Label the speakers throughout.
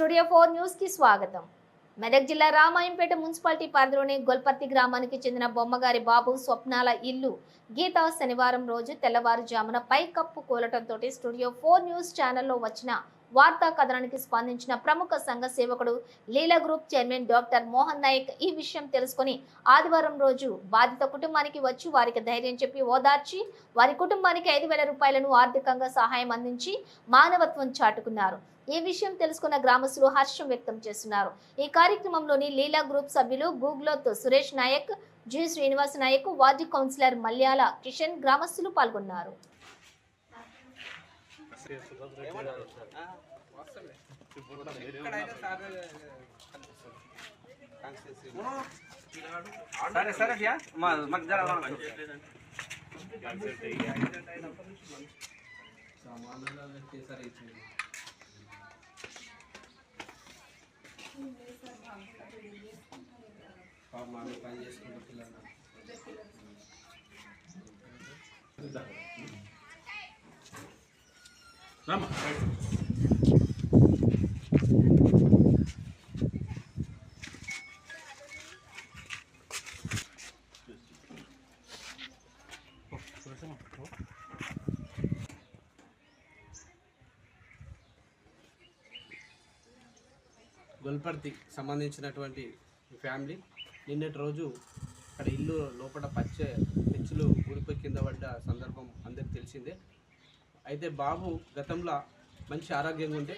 Speaker 1: Studio four న్యూస్కి స్వాగతం. మెదక్ జిల్లా రామాయంపేట మున్సిపాలిటీ పరిధిలోని గొల్పర్తి గ్రామానికి చెందిన బొమ్మగారి బాబు స్వప్నాల ఇల్లు గీత శనివారం రోజు తెల్లవారుజామున పైకప్పు కూలటంతో స్టూడియో ఫోర్ న్యూస్ ఛానల్లో వచ్చిన వార్తా కథనానికి స్పందించిన ప్రముఖ సంఘ సేవకుడు Leela group chairman doctor Mohan Naik ఈ విషయం తెలుసుకుని ఆదివారం రోజు బాధిత కుటుంబానికి వచ్చి వారికి ధైర్యం చెప్పి ఓదార్చి వారి కుటుంబానికి ఐదు వేల రూపాయలను ఆర్థికంగా సహాయం అందించి మానవత్వం చాటుకున్నారు. ఈ విషయం తెలుసుకున్న గ్రామస్తులు హర్షం వ్యక్తం చేస్తున్నారు. ఈ కార్యక్రమంలోని లీలా గ్రూప్ సభ్యులు Gugloth Suresh Naik G. Srinivas Naik ward councillor Malyala Kishan గ్రామస్తులు పాల్గొన్నారు.
Speaker 2: సరే సరే భయ్యా మా మాకు జర రావాలి.
Speaker 3: గొల్పర్తి సంబంధించినటువంటి ఫ్యామిలీ నిన్నటి రోజు అక్కడ ఇల్లు లోపల పచ్చే పెచ్చులు ఊడిపోయి కింద పడ్డ సందర్భం అందరికి తెలిసిందే. అయితే బాబు గతంలో మంచి ఆరోగ్యంగా ఉండే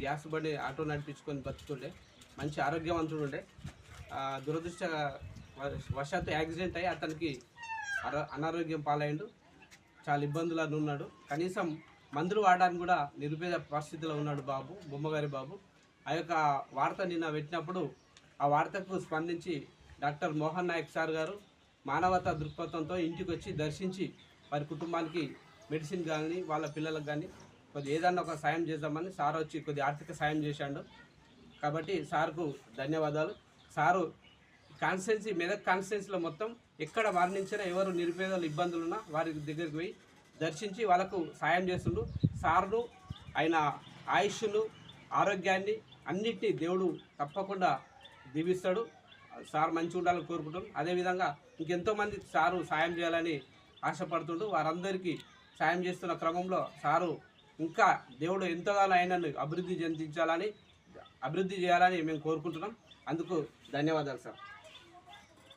Speaker 3: గ్యాస్ బండి ఆటో నడిపించుకొని బతుకుండే మంచి ఆరోగ్యవంతుడు ఉండే. దురదృష్ట వ- వశాత్తు యాక్సిడెంట్ అయ్యి అతనికి అర- అనారోగ్యం పాలైండు చాలా ఇబ్బందులను ఉన్నాడు కనీసం మందులు వాడడానికి కూడా నిరుపేద పరిస్థితిలో ఉన్నాడు బాబు బొమ్మగారి బాబు. ఆ యొక్క వార్త నిన్న పెట్టినప్పుడు ఆ వార్తకు స్పందించి డాక్టర్ మోహన్ నాయక్ సార్ గారు మానవతా దృక్పథంతో ఇంటికి వచ్చి దర్శించి వారి కుటుంబానికి మెడిసిన్ కానీ వాళ్ళ పిల్లలకు కానీ కొద్ది ఏదన్నా ఒక సాయం చేద్దామని సార్ వచ్చి కొద్ది ఆర్థిక సాయం చేశాడు. కాబట్టి సార్కు ధన్యవాదాలు. సారు కాన్స్టెన్సీ మెదక్ కాన్స్టెన్సీలో మొత్తం ఎక్కడ వర్ణించినా ఎవరు నిరుపేదలు ఇబ్బందులు ఉన్నా వారి దగ్గరికి పోయి దర్శించి వాళ్ళకు సాయం చేస్తుండు. సార్ను ఆయన ఆయుష్ను ఆరోగ్యాన్ని అన్నిటినీ దేవుడు తప్పకుండా దీవిస్తాడు. సార్ మంచి ఉండాలని కోరుకుంటాం అదేవిధంగా ఇంకెంతోమంది సారు సాయం చేయాలని ఆశపడుతుండు వారందరికీ సాయం చేస్తున్న క్రమంలో సారు ఇంకా దేవుడు ఎంతగానో ఆయనను అభివృద్ధి చెందించాలని అభివృద్ధి చేయాలని మేము కోరుకుంటున్నాం. అందుకు ధన్యవాదాలు సార్.